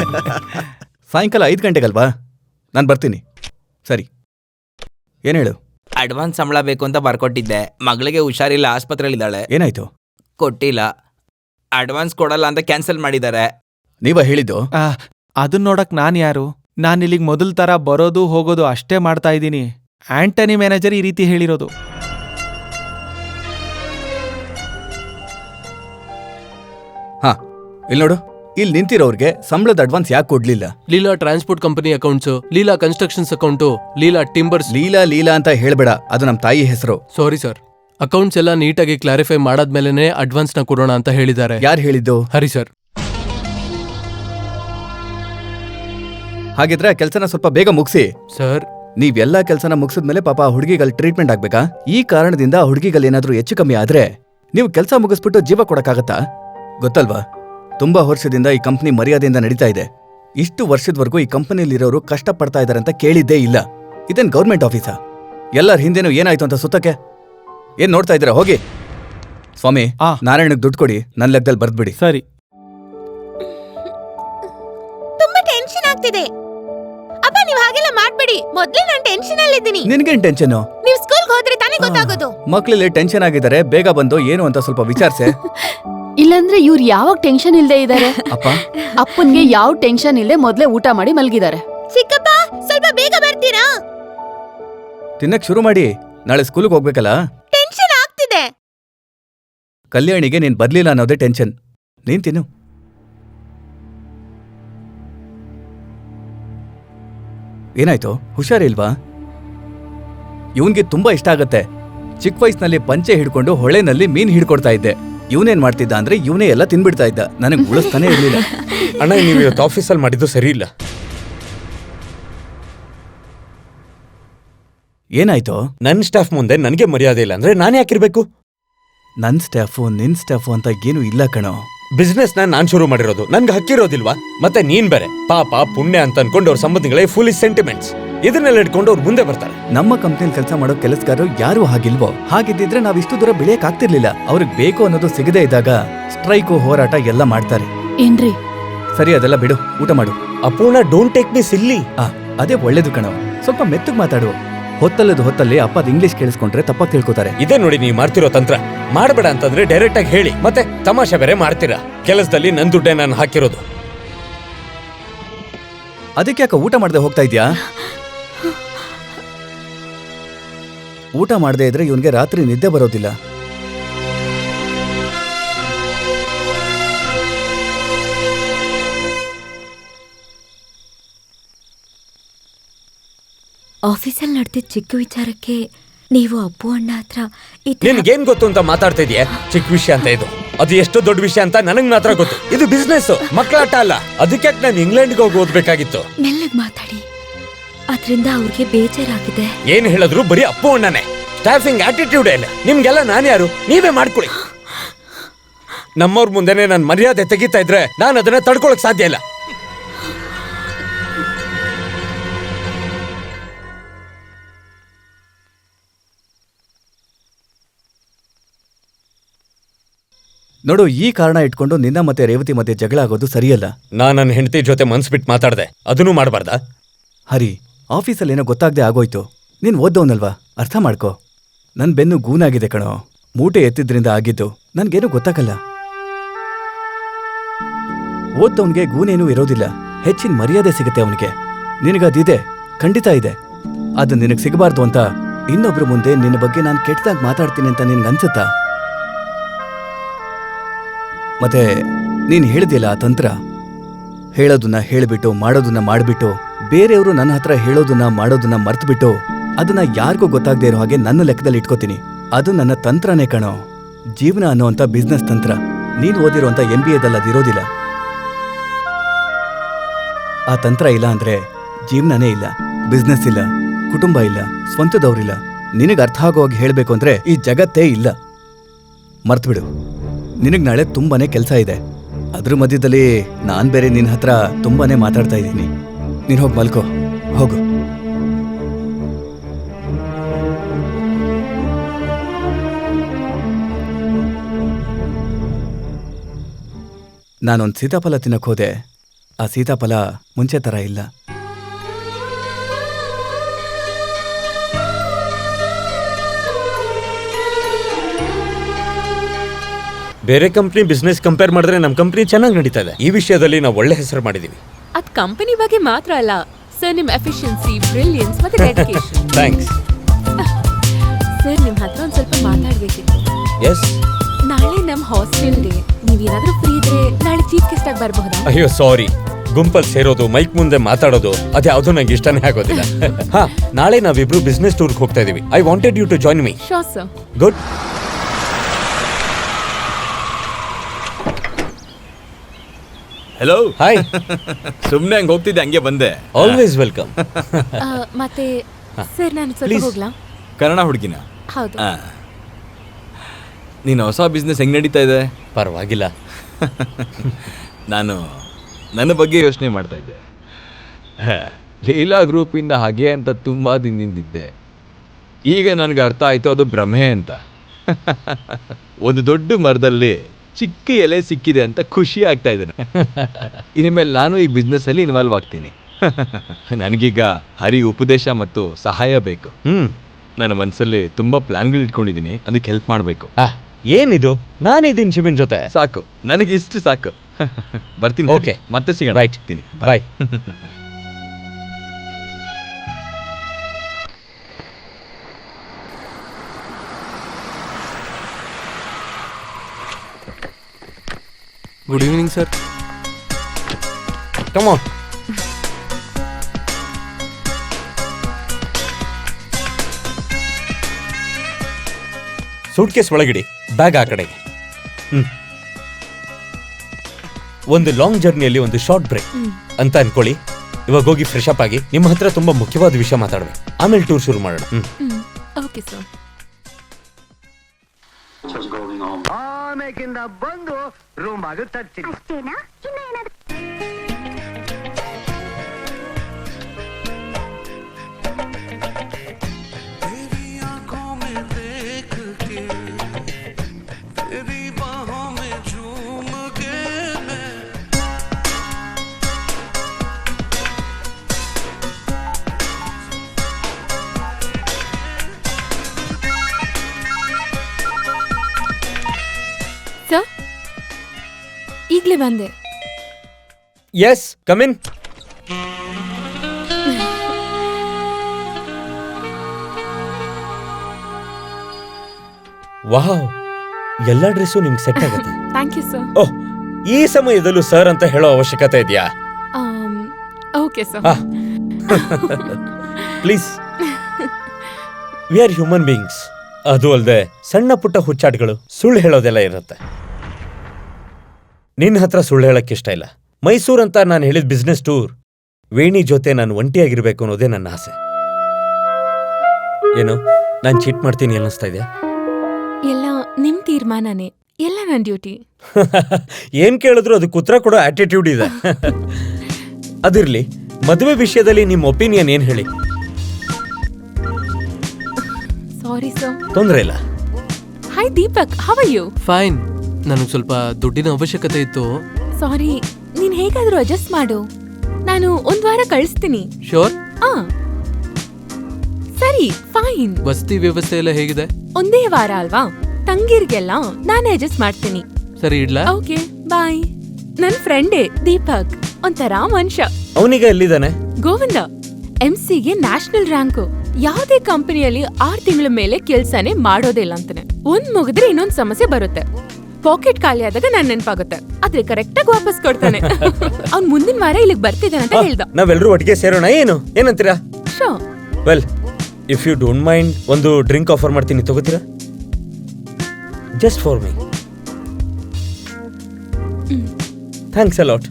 ಸಾಯಂಕಾಲ ಐದು ಗಂಟೆಗಲ್ವಾ? ನಾನು ಬರ್ತೀನಿ. ಸರಿ. ಏನು ಹೇಳು? ಅಡ್ವಾನ್ಸ್ ಸಂಬಳ ಬೇಕು ಅಂತ ಬರ್ಕೊಟ್ಟಿದ್ದೆ. ಮಗಳಿಗೆ ಹುಷಾರಿಲ್ಲ ಆಸ್ಪತ್ರೆಯಲ್ಲಿದ್ದಾಳೆ. ಏನಾಯ್ತು? ಕೊಟ್ಟಿಲ್ಲ. ಅಡ್ವಾನ್ಸ್ ಕೊಡಲ್ಲ ಅಂತ ಕ್ಯಾನ್ಸಲ್ ಮಾಡಿದ್ದಾರೆ. ನೀವ ಹೇಳಿದ್ದು? ಅದನ್ನ ಅದನ್ ನೋಡಕ್ ನಾನ್ ಯಾರು? ನಾನು ಇಲ್ಲಿಗೆ ಮೊದಲ್ ತರ ಬರೋದು ಹೋಗೋದು ಅಷ್ಟೇ ಮಾಡ್ತಾ ಇದ್ದೀನಿ. ಆಂಟನಿ ಮ್ಯಾನೇಜರ್ ಈ ರೀತಿ ಹೇಳಿರೋದು. ಹಾ ಇಲ್ಲಿ ನೋಡು ಇಲ್ಲಿ ನಿಂತಿರೋರ್ಗೆ ಸಂಬಳದ ಅಡ್ವಾನ್ಸ್ ಯಾಕೆ ಕೊಡ್ಲಿಲ್ಲ? Leela transport company accounts Leela constructions account Leela timbers. Leela Leela ಅಂತ ಹೇಳ್ಬೇಡ ಅದು ನಮ್ಮ ತಾಯಿ ಹೆಸರು. ಸಾರಿ ಸರ್ ಅಕೌಂಟ್ಸ್ ಎಲ್ಲ ನೀಟಾಗಿ ಕ್ಲಾರಿಫೈ ಮಾಡಾದ್ಮೇಲೆ ಅಡ್ವಾನ್ಸ್ನ ಕೊಡೋಣ ಅಂತ ಹೇಳಿದ್ದಾರೆ. ಯಾರು ಹೇಳಿದ್ದು? ಹರಿ ಸರ್ ಹಾಗಿದ್ರೆ ಕೆಲಸನ ಸ್ವಲ್ಪ ಬೇಗ ಮುಗಿಸಿ. ಸರ್ ನೀವೆಲ್ಲ ಕೆಲಸನ ಮುಗಿಸಿದ್ಮೇಲೆ ಪಾಪ ಆ ಹುಡುಗಿಗಲ್ ಟ್ರೀಟ್ಮೆಂಟ್ ಆಗ್ಬೇಕಾ? ಈ ಕಾರಣದಿಂದ ಆ ಹುಡುಗಿಗಲ್ ಏನಾದ್ರೂ ಹೆಚ್ಚು ಕಮ್ಮಿ ಆದ್ರೆ ನೀವು ಕೆಲಸ ಮುಗಿಸ್ಬಿಟ್ಟು ಜೀವ ಕೊಡಕ್ಕಾಗತ್ತಾ? ಗೊತ್ತಲ್ವಾ? ತುಂಬಾ ವರ್ಷದಿಂದ ಈ ಕಂಪ್ನಿ ಮರ್ಯಾದೆಯಿಂದ ನಡೀತಾ ಇದೆ. ಇಷ್ಟು ವರ್ಷದವರೆಗೂ ಈ ಕಂಪನಿಯಲ್ಲಿ ಕಷ್ಟ ಪಡ್ತಾ ಇದಾರೆ ಅಂತ ಕೇಳಿದ್ದೇ ಇಲ್ಲ. ಇದೇನ್ ಗೌರ್ಮೆಂಟ್ ಆಫೀಸಾ. ಎಲ್ಲರ ಹಿಂದೆನೂ ಏನಾಯ್ತು ಅಂತ ಸುತ್ತಕ್ಕೆ? ಏನ್ ನೋಡ್ತಾ ಇದ್ದೀರಾ? ಹೋಗಿ. ಸ್ವಾಮಿ ಆ. ನಾರಾಯಣಗ್ ದುಡ್ಡು ಕೊಡಿ. ನನ್ನ ಲೆಕ್ಕದಲ್ಲಿ ಬರ್ದ್ಬಿಡಿ. ಸರಿ. ತುಂಬಾ ಟೆನ್ಷನ್ ಆಗ್ತಿದೆ. ಅಪ್ಪ ನೀವ್ ಹಾಗೆಲ್ಲ ಮಾಡ್ಬೇಡಿ. ಮೊದ್ಲೇ ನಾನ್ ಟೆನ್ಷನ್ ಅಲ್ಲಿದ್ದೀನಿ ನಿನ್ಗೇನ್ ಟೆನ್ಷನ್ ನೀವ್ ಸ್ಕೂಲ್ಗೆ ಹೋದ್ರೆ ತಾನೇ ಗೊತ್ತಾಗೋದು. ಮಕ್ಳಲ್ಲಿ ಟೆನ್ಷನ್ ಆಗಿದ್ದಾರೆ. ಬೇಗ ಬಂದು ಏನು ಅಂತ ಸ್ವಲ್ಪ ವಿಚಾರಿಸೆ. ಇಲ್ಲಂದ್ರೆ ಇವ್ರು ಯಾವಾಗ ಟೆನ್ಷನ್ ಇಲ್ದೇ ಇದಾರೆ? ಅಪ್ಪ? ಅಪ್ಪನ್ಗೆ ಯಾವ ಟೆನ್ಷನ್ ಇಲ್ಲದೆ ಮೊದ್ಲೇ ಊಟ ಮಾಡಿ ಮಲಗಿದ್ದಾರೆ ಚಿಕ್ಕಪ್ಪ ಸ್ವಲ್ಪ ಬೇಗ ಬರ್ತೀರಾ? ತಿನ್ನಕ್ ಶುರು ಮಾಡಿ. ನಾಳೆ ಸ್ಕೂಲ್ಗೆ ಹೋಗ್ಬೇಕಲ್ಲ? ಟೆನ್ಷನ್ ಆಗ್ತಿದೆ. ಕಲ್ಯಾಣಿಗೆ ನೀನ್ ಬರ್ಲಿಲ್ಲ ಅನ್ನೋದೇ ಟೆನ್ಷನ್ ನೀನ್ ತಿನ್ನು. ಏನಾಯ್ತು? ಹುಷಾರಿಲ್ವಾ? ಇವನ್ಗೆ ತುಂಬಾ ಇಷ್ಟ ಆಗತ್ತೆ. ಚಿಕ್ಕ ವಯಸ್ಸಿನಲ್ಲಿ ಪಂಚೆ ಹಿಡ್ಕೊಂಡು ಹೊಳೆನಲ್ಲಿ ಮೀನ್ ಹಿಡ್ಕೊಡ್ತಾ ಇದ್ದೆ. ಇವನೇನ್ ಮಾಡ್ತಿದ್ದ ಅಂದ್ರೆ ಇವನೇ ಎಲ್ಲ ತಿನ್ಬಿಡ್ತಾ ಇದ್ದ. ನನಗೆ ಉಳಿಸ್ತಾನೆ ಇರ್ಲಿಲ್ಲ. ಅಣ್ಣ ನೀವು ಇವತ್ತು ಆಫೀಸಲ್ಲಿ ಮಾಡಿದ್ದು ಸರಿ ಇಲ್ಲ. ಏನಾಯ್ತು? ನನ್ನ ಸ್ಟಾಫ್ ಮುಂದೆ ನನಗೆ ಮರ್ಯಾದೆ ಇಲ್ಲ ಅಂದ್ರೆ ನಾನು ಯಾಕಿರ್ಬೇಕು? ನನ್ನ ಸ್ಟಾಫ್ ನಿನ್ ಸ್ಟಾಫ್ ಅಂತ ಏನು ಇಲ್ಲ ಕಣೋ. ಬಿಸ್ನೆಸ್ನ ನಾನ್ ಶುರು ಮಾಡಿರೋದು. ನನ್ಗೆ ಹಕ್ಕಿರೋದಿಲ್ವಾ? ಮತ್ತೆ ನೀನ್ ಬೇರೆ. ಪಾಪ ಪುಣ್ಯ ಅಂತ ಅನ್ಕೊಂಡು ಅವ್ರ ಸಂಬಂಧಿಗಳೇ ಫುಲ್ ಸೆಂಟಿಮೆಂಟ್ಸ್ ಇದನ್ನೆಲ್ಲ ಇಟ್ಕೊಂಡು ಅವ್ರು ಮುಂದೆ ಬರ್ತಾರೆ. ನಮ್ಮ ಕಂಪ್ನಿಲಿ ಕೆಲಸ ಮಾಡೋ ಕೆಲಸಗಾರರು ಯಾರು ಹಾಗಿಲ್ವೋ? ಹಾಗಿದ್ದಿದ್ರೆ ನಾವ್ ಇಷ್ಟು ದೂರ ಬೆಳೆಯಕ್ ಆಗ್ತಿರ್ಲಿಲ್ಲ. ಅವ್ರಿಗೆ ಬೇಕು ಅನ್ನೋದು ಸಿಗದೇ ಇದ್ದಾಗ ಸ್ಟ್ರೈಕು ಹೋರಾಟ ಎಲ್ಲ ಮಾಡ್ತಾರೆ. ಏನ್ರಿ? ಸರಿ ಅದೆಲ್ಲ ಬಿಡು. ಊಟ ಮಾಡು. ಅಪೂರ್ಣ ಡೋಂಟ್ ಟೇಕ್ ಮಿ ಸಿಲ್ಲಿ ಆ ಅದೇ ಒಳ್ಳೇದು ಕಣೋ. ಸ್ವಲ್ಪ ಮೆತ್ತಗ್ ಮಾತಾಡು ಹೊತ್ತಲ್ಲದ ಹೊತ್ತಲ್ಲಿ ಅಪ್ಪದ ಇಂಗ್ಲಿಷ್ ಕೇಳಿಸ್ಕೊಂಡ್ರೆ ತಪ್ಪಾಗಿ ತಿಳ್ಕೊತಾರೆ. ಇದೇ ನೋಡಿ ನೀವು ಮಾಡ್ತಿರೋ ತಂತ್ರ. ಮಾಡಬೇಡ ಅಂತಂದ್ರೆ ಡೈರೆಕ್ಟ್ ಆಗಿ ಹೇಳಿ. ಮತ್ತೆ ತಮಾಷೆ ಬೇರೆ ಮಾಡ್ತೀರಾ? ಕೆಲಸದಲ್ಲಿ ನನ್ ದುಡ್ಡೇ ನಾನು ಹಾಕಿರೋದು. ಅದಕ್ಕೆ ಯಾಕೆ ಊಟ ಮಾಡದೆ ಹೋಗ್ತಾ ಇದ್ಯಾ? ಊಟ ಮಾಡದೇ ಇದ್ರೆ ಇವನಿಗೆ ರಾತ್ರಿ ನಿದ್ದೆ ಬರೋದಿಲ್ಲ. ಆಫೀಸಲ್ಲಿ ನಡೆದಿದ್ದ ಚಿಕ್ಕ ವಿಚಾರಕ್ಕೆ ನೀವು ಅಪ್ಪು ಅಣ್ಣ ಹತ್ರ ಈ ನಿನ್ಗೇನ್ ಗೊತ್ತು ಅಂತ ಮಾತಾಡ್ತಾ ಇದೀಯ? ಚಿಕ್ಕ ವಿಷಯ ಅಂತ ಇದು. ಅದು ಎಷ್ಟು ದೊಡ್ಡ ವಿಷಯ ಅಂತ ನನಗ್ ಮಾತ್ರ ಗೊತ್ತು. ಇದು ಬಿಸ್ನೆಸ್ ಮಕ್ಕಳಾಟ ಅಲ್ಲ. ಅದಕ್ಕೆ ನಾನು ಇಂಗ್ಲೆಂಡ್ಗೆ ಹೋಗಿ ಓದ್ಬೇಕಾಗಿತ್ತು? ಮೆಲ್ಲಗ್ ಮಾತಾಡಿ. ಅದರಿಂದ ಅವ್ರಿಗೆ ಬೇಜಾರಾಗಿದೆ. ಏನ್ ಹೇಳಿದ್ರು ಬರೀ ಅಪ್ಪು ಅಣ್ಣನೇ. ಸ್ಟಾಫಿಂಗ್ ಆಟಿಟ್ಯೂಡ್ ಇಲ್ಲ ನಿಮ್ಗೆಲ್ಲ ನಾನು ಯಾರು? ನೀವೇ ಮಾಡ್ಕೊಳ್ಳಿ. ನಮ್ಮವ್ರ ಮುಂದೆನೆ ನಾನು ಮರ್ಯಾದೆ ತೆಗಿತಾ ಇದ್ರೆ ನಾನು ಅದನ್ನ ತಡ್ಕೊಳಕ್ ಸಾಧ್ಯ ಇಲ್ಲ. ನೋಡು ಈ ಕಾರಣ ಇಟ್ಕೊಂಡು ನಿನ್ನ ಮತ್ತೆ ರೇವತಿ ಮತ್ತೆ ಜಗಳ ಆಗೋದು ಸರಿಯಲ್ಲ. ನಾನು ನನ್ನ ಹೆಂಡತಿ ಜೊತೆ ಮನ್ಸ್ ಬಿಟ್ಟು ಮಾತಾಡ್ದೆ. ಅದನ್ನೂ ಮಾಡಬಾರ್ದಾ? ಹರಿ ಆಫೀಸಲ್ಲಿ ಏನೋ ಗೊತ್ತಾಗ್ದೇ ಆಗೋಯ್ತು. ನೀನ್ ಓದ್ದವನಲ್ವಾ? ಅರ್ಥ ಮಾಡ್ಕೋ. ನನ್ನ ಬೆನ್ನು ಗೂನಾಗಿದೆ ಕಣೋ. ಮೂಟೆ ಎತ್ತಿದ್ರಿಂದ ಆಗಿದ್ದು ನನಗೇನು ಗೊತ್ತಾಗಲ್ಲ. ಓದ್ದವನಿಗೆ ಗೂನೇನೂ ಇರೋದಿಲ್ಲ. ಹೆಚ್ಚಿನ ಮರ್ಯಾದೆ ಸಿಗುತ್ತೆ ಅವನಿಗೆ. ನಿನಗದಿದೆ, ಖಂಡಿತ ಇದೆ. ಅದು ನಿನಗೆ ಸಿಗಬಾರ್ದು ಅಂತ ಇನ್ನೊಬ್ರ ಮುಂದೆ ನಿನ್ನ ಬಗ್ಗೆ ನಾನು ಕೆಟ್ಟದಾಗಿ ಮಾತಾಡ್ತೀನಿ ಅಂತ ನಿನಗನ್ಸುತ್ತಾ ಮತ್ತೆ ನೀನ್ ಹೇಳಿದ್ಯಲ್ಲ ಆ ತಂತ್ರ? ಹೇಳೋದನ್ನ ಹೇಳಿಬಿಟ್ಟು, ಮಾಡೋದನ್ನ ಮಾಡ್ಬಿಟ್ಟು ಬೇರೆಯವರು ನನ್ನ ಹತ್ರ ಹೇಳೋದನ್ನ ಮಾಡೋದನ್ನ ಮರ್ತ್ಬಿಟ್ಟು ಅದನ್ನ ಯಾರಿಗೂ ಗೊತ್ತಾಗದೇ ಇರೋ ಹಾಗೆ ನನ್ನ ಲೆಕ್ಕದಲ್ಲಿ ಇಟ್ಕೋತೀನಿ. ಅದು ನನ್ನ ತಂತ್ರನೇ ಕಣೋ. ಜೀವನ ಅನ್ನೋಂಥ ಬಿಸ್ನೆಸ್ ತಂತ್ರ. ನೀನು ಓದಿರೋಂಥ ಎಂ ಬಿ ಎದಲ್ಲಿ ಅದಿರೋದಿಲ್ಲ. ಆ ತಂತ್ರ ಇಲ್ಲ ಅಂದ್ರೆ ಜೀವನನೇ ಇಲ್ಲ ಬಿಸ್ನೆಸ್ ಇಲ್ಲ, ಕುಟುಂಬ ಇಲ್ಲ ಸ್ವಂತದವ್ರಿಲ್ಲ ನಿನಗೆ ಅರ್ಥ ಆಗೋ ಹಾಗೆ ಹೇಳ್ಬೇಕು ಅಂದ್ರೆ ಈ ಜಗತ್ತೇ ಇಲ್ಲ. ಮರ್ತ್ಬಿಡು. ನಿನಗೆ ನಾಳೆ ತುಂಬಾನೇ ಕೆಲಸ ಇದೆ. ಅದ್ರ ಮಧ್ಯದಲ್ಲಿ ನಾನು ಬೇರೆ ನಿನ್ನ ಹತ್ರ ತುಂಬಾನೇ ಮಾತಾಡ್ತಾ ಇದ್ದೀನಿ. ನೀನ್ ಹೋಗಿ ಮಲ್ಕೋ. ಹೋಗು. ನಾನೊಂದು ಸೀತಾಫಲ ತಿನ್ನಕ್ಕೆ ಹೋದೆ. ಆ ಸೀತಾಫಲ ಮುಂಚೆ ಥರ ಇಲ್ಲ. ಬೇರೆ ಕಂಪ್ನಿ ಬಿಸ್ನೆಸ್ ಕಂಪೇರ್ ಮಾಡಿದ್ರೆ ನಮ್ಮ ಕಂಪ್ನಿ ಚೆನ್ನಾಗಿ ನಡೀತಾ ಇದೆ. ಈ ವಿಷಯದಲ್ಲಿ ನಾವು ಒಳ್ಳೆ ಹೆಸರು ಮಾಡಿದೀವಿ. ಅದ್ ಕಂಪನಿ ಬಗ್ಗೆ ಮಾತ್ರ ಅಲ್ಲ. ಸರ್ ನಿಮ್ ಎಫಿಷಿಯನ್ಸಿ ಬ್ರಿಲಿಯನ್ಸ್ ಮತ್ತೆ ಡೆಡಿಕೇಶನ್ ಥ್ಯಾಂಕ್ಸ್ ಸರ್ ನಿಮ್ ಹತ್ರ ಒಂದ್ ಸ್ವಲ್ಪ ಮಾತಾಡ್ಬೇಕಿತ್ತು. ಎಸ್ ನಾಳೆ ನಮ್ ಹಾಸ್ಟೆಲ್ಗೆ ನೀವೇನಾದ್ರೂ ಫ್ರೀ ಇದ್ರೆ ನಾಳೆ ಚೀಫ್ ಗೆಸ್ಟ್ ಆಗಿ ಬರಬಹುದಾ ಅಯ್ಯೋ ಸಾರಿ ಗುಂಪಲ್ಲಿ ಸೇರೋದು ಮೈಕ್ ಮುಂದೆ ಮಾತಾಡೋದು ಅದ್ಯಾವುದೂ ನಂಗೆ ಇಷ್ಟನೇ ಆಗೋದಿಲ್ಲ. ಹಾ ನಾಳೆ ನಾವಿಬ್ರು ಬಿಸ್ನೆಸ್ ಟೂರ್ಗೆ ಹೋಗ್ತಾ ಇದೀವಿ. I wanted you to join me show sir good hello hi ಸುಮ್ಮನೆ ಹಂಗೆ ಹೋಗ್ತಿದ್ದೆ ಹಂಗೆ ಬಂದೆ. ಆಲ್ವೇಸ್ ವೆಲ್ಕಮ್ ಮತ್ತೆ ಸರ್ ನಾನು ಸ್ವಲ್ಪ Please. ಹೋಗ್ಲಾ? ಕನ್ನಡ ಹುಡುಗಿನ? ಹೌದು. ನೀನು ಹೊಸ ಬಿಸ್ನೆಸ್ ಹೆಂಗೆ ನಡೀತಾ ಇದೆ? ಪರವಾಗಿಲ್ಲ. ನಾನು ನನ್ನ ಬಗ್ಗೆ ಯೋಚನೆ ಮಾಡ್ತಾ ಇದ್ದೆ. ಹ, ಲೀಲಾ ಗ್ರೂಪಿಂದ ಹಾಗೆ ಅಂತ ತುಂಬ ದಿನದಿಂದಿದ್ದೆ. ಈಗ ನನಗೆ ಅರ್ಥ ಆಯಿತು ಅದು ಭ್ರಮೆ ಅಂತ. ಒಂದು ದೊಡ್ಡ ಮರದಲ್ಲಿ ಚಿಕ್ಕ ಎಲೆ ಸಿಕ್ಕಿದೆ ಅಂತ ಖುಷಿ ಆಗ್ತಾ ಇದ್ದೇನೆ. ಇನ್ಮೇಲೆ ನಾನು ಈ ಬಿಸ್ನೆಸ್ಸಲ್ಲಿ ಇನ್ವಾಲ್ವ್ ಆಗ್ತೀನಿ. ನನಗೀಗ ಹರಿ ಉಪದೇಶ ಮತ್ತು ಸಹಾಯ ಬೇಕು. ಹ್ಮ್. ನನ್ನ ಮನಸ್ಸಲ್ಲಿ ತುಂಬ ಪ್ಲಾನ್ಗಳು ಇಟ್ಕೊಂಡಿದ್ದೀನಿ. ಅದಕ್ಕೆ ಹೆಲ್ಪ್ ಮಾಡಬೇಕು. ಆ, ಏನಿದು? ನಾನಿದ್ದೀನಿ ಶಿಬಿನ್ ಜೊತೆ. ಸಾಕು. ನನಗೆ ಇಷ್ಟು ಸಾಕು. ಬರ್ತೀನಿ. ಓಕೆ ಮತ್ತೆ ಸಿಗೋಣ. Right. Bye good evening sir come suitcase suitcase ಒಳಗಿಡಿ bag ಆ ಕಡೆಗೆ. ಹ್ಮ್. ಒಂದು ಲಾಂಗ್ ಜರ್ನಿಯಲ್ಲಿ ಒಂದು ಶಾರ್ಟ್ ಬ್ರೇಕ್ ಅಂತ ಅನ್ಕೊಳ್ಳಿ. ಇವಾಗ ಹೋಗಿ ಫ್ರೆಶ್ ಅಪ್ ಆಗಿ. ನಿಮ್ಮ ಹತ್ರ ತುಂಬಾ ಮುಖ್ಯವಾದ ವಿಷಯ ಮಾತಾಡಬೇಕು. ಆಮೇಲೆ ಟೂರ್ ಶುರು ಮಾಡೋಣ. ಹ್ಮ್. ಓಕೆ ಸರ್ ಆಮೇಕಿಂದ ಬಂದು ರೂಮ್ ಆಗ ತರ್ತೀನಿ. ಸರ್ ಈಗ್ಲೇ ಬಂದೆ. ಎಸ್ ಕಮಿನ್ ವಾವ್ ಎಲ್ಲ ಡ್ರೆಸ್ಸು ನಿಮ್ಗೆ ಸೆಟ್ ಆಗುತ್ತೆ. ಥ್ಯಾಂಕ್ ಯು ಸರ್ ಓಹ್ ಈ ಸಮಯದಲ್ಲೂ ಸರ್ ಅಂತ ಹೇಳೋ ಅವಶ್ಯಕತೆ ಇದೆಯಾ? Okay sir please we are human beings ಅದು ಅಲ್ಲದೆ ಸಣ್ಣ ಪುಟ್ಟ ಹುಚ್ಚಾಟಗಳು ಸುಳ್ಳು ಹೇಳೋದೆಲ್ಲ ಇರುತ್ತೆ. ನಿನ್ನ ಹತ್ರ ಸುಳ್ಳು ಹೇಳಕ್ಕೆ ಇಷ್ಟ ಇಲ್ಲ. ಮೈಸೂರು ಅಂತ ನಾನು ಹೇಳಿದ ಬಿಸ್ನೆಸ್ ಟೂರ್ ವೇಣಿ ಜೊತೆ ನಾನು ಒಂಟಿಯಾಗಿರ್ಬೇಕು ಅನ್ನೋದೇ ನನ್ನ ಆಸೆ. ಏನು? ನಾನು ಚೀಟ್ ಮಾಡ್ತೀನಿ ಅನ್ನಿಸ್ತಾ ಇದೆಯಾ? ಎಲ್ಲ ನಿಮ್ ತೀರ್ಮಾನನೇ. ಎಲ್ಲ ನನ್ನ ಡ್ಯೂಟಿ ಏನ್ ಕೇಳಿದ್ರು ಅದಕ್ಕೆ ಉತ್ತರ ಕೊಡೋ ಆಟಿಟ್ಯೂಡ್ ಇದೆ. ಅದಿರ್ಲಿ ಮದುವೆ ವಿಷಯದಲ್ಲಿ ನಿಮ್ಮ ಒಪಿನಿಯನ್ ಏನ್ ಹೇಳಿ? ಸಾರಿ ಸರ್ ತೊಂದ್ರೆ ಇಲ್ಲ. Hi Deepak how are you fine ನನಗೆ ಸ್ವಲ್ಪ ದುಡ್ಡಿನ ಅವಶ್ಯಕತೆ ಇತ್ತು. ಸಾರಿ ನೀನ್ ಹೇಗಾದ್ರೂ ಅಡ್ಜಸ್ಟ್ ಮಾಡು. ನಾನು ಒಂದ್ ವಾರ ಕಳಿಸ್ತೀನಿ. ಶೋರ್ ಆ. ಸರಿ ಫೈನ್. ವಸತಿ ವ್ಯವಸ್ಥೆ ಎಲ್ಲ ಹೇಗಿದೆ? ಒಂದೇ ವಾರ ಅಲ್ವಾ? ತಂಗಿರ್ಗೆಲ್ಲ ನಾನೇ ಅಡ್ಜಸ್ಟ್ ಮಾಡ್ತೀನಿ. ಸರಿ ಇಡ್ಲಾ? Okay bye. ನನ್ ಫ್ರೆಂಡೇ ದೀಪಕ್. ಒಂಥರ ಮನುಷ್ಯ. ಅವನಿಗೆ ಎಲ್ಲಿದ್ದಾನೆ? ಗೋವಿಂದ. ಎಂ ಗೆ ನ್ಯಾಷನಲ್ ರ್ಯಾಂಕು. ಯಾವ್ದೇ ಕಂಪನಿಯಲ್ಲಿ ಆರ್ ತಿಂಗಳ ಮೇಲೆ ಕೆಲ್ಸನೇ ಮಾಡೋದಿಲ್ಲ ಅಂತಾನೆ. ಒಂದ್ ಮುಗಿದ್ರೆ ಇನ್ನೊಂದ್ ಸಮಸ್ಯೆ ಬರುತ್ತೆ. ಪಾಕೆಟ್ ಖಾಲಿ ಆದಾಗ ನನ್ ನೆನಪಾಗುತ್ತೆ. ಆದ್ರೆ ಕರೆಕ್ಟ್ ಆಗಿ ವಾಪಸ್ ಕೊಡ್ತಾನೆ. ಅವ್ನ್ ಮುಂದಿನ ವಾರ ಇಲ್ಲಿಗೆ ಬರ್ತಿದ್ದಾನೆ ಅಂತ ಹೇಳ್ದ. ನಾವೆಲ್ಲರೂ ಒಟ್ಟಿಗೆ ಸೇರೋಣ ಏನು? ಏನಂತೀರಾ? Show. Well if you don't mind ಒಂದು ಡ್ರಿಂಕ್ ಆಫರ್ ಮಾಡ್ತೀನಿ ತಗೋತೀರಾ? Just for me thanks a lot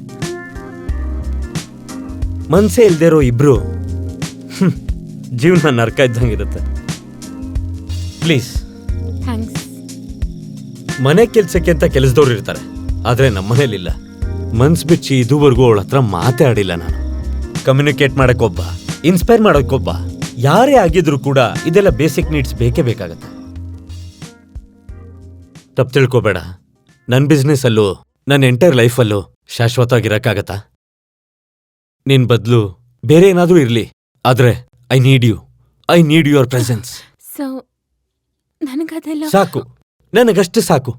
ಮನ್ಸೇ ಇಲ್ದೇ ಇರೋ ಇಬ್ರು. ಜೀವನ ನರ್ಕ ಇದ್ದಂಗಿರುತ್ತೆ ಪ್ಲೀಸ್ ಥ್ಯಾಂಕ್ಸ್ ಮನೆ ಕೆಲ್ಸಕ್ಕೆ ಅಂತ ಕೆಲಸದವ್ರು ಇರ್ತಾರೆ. ಆದ್ರೆ ನಮ್ಮನೇಲಿಲ್ಲ ಮನ್ಸ್ ಬಿಚ್ಚಿ ಇದುವರೆಗೂ ಅವಳ ಹತ್ರ ಮಾತಾಡಿಲ್ಲ ನಾನು. ಕಮ್ಯುನಿಕೇಟ್ ಮಾಡಕ್ಕೊಬ್ಬ ಇನ್ಸ್ಪೈರ್ ಮಾಡೋಕ್ಕೊಬ್ಬ ಯಾರೇ ಆಗಿದ್ರು ಕೂಡ ಇದೆಲ್ಲ ಬೇಸಿಕ್ ನೀಡ್ಸ್ ಬೇಕೇ ಬೇಕಾಗತ್ತೆ. ತಪ್ಪು ತಿಳ್ಕೊಬೇಡ. ನನ್ನ ಬಿಸ್ನೆಸ್ ಅಲ್ಲೂ ನನ್ನ ಎಂಟೈರ್ ಲೈಫಲ್ಲೂ ಶಾಶ್ವತವಾಗಿರಕ್ಕಾಗತ್ತಾ? ನಿನ್ ಬದಲು ಬೇರೆ ಏನಾದರೂ ಇರ್ಲಿ ಆದ್ರೆ I need you I need your presence so ನನಗದೆಲ್ಲ ಸಾಕು. ನನಗಷ್ಟು ಸಾಕು.